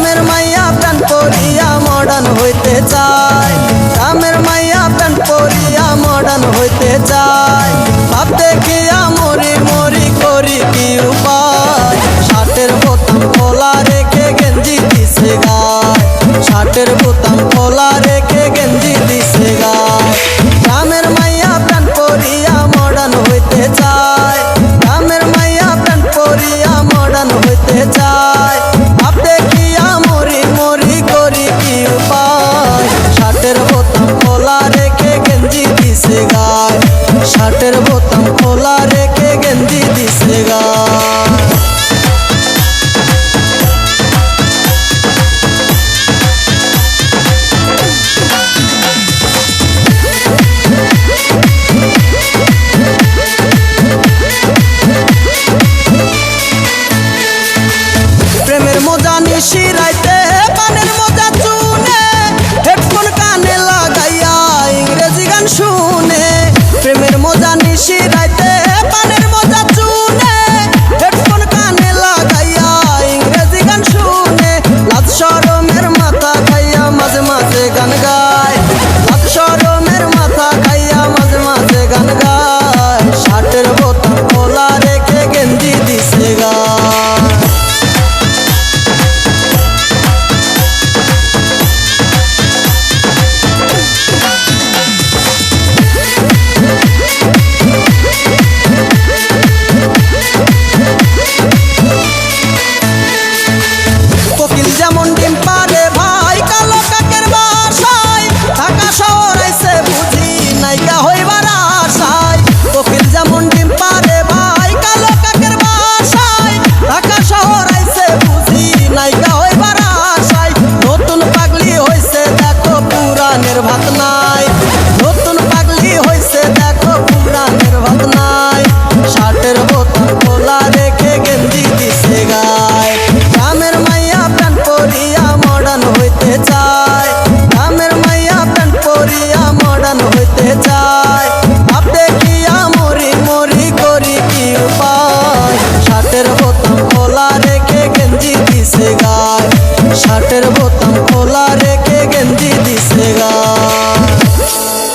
গ্রামের মাইয়া প্রাণ পরিয়া মডার্ন হইতে চায়। গ্রামের মাইয়া প্রাণ পরিয়া মডার্ন হইতে চায়। খোলা রেখে গেঞ্জি দিছে গায়। শার্টের বোতাম খোলা রেখে গেঞ্জি দিছে গায়। প্রেমের মজা নিশি রাইতে বোতাম খোলা রেখে গেঞ্জি দিছে গা।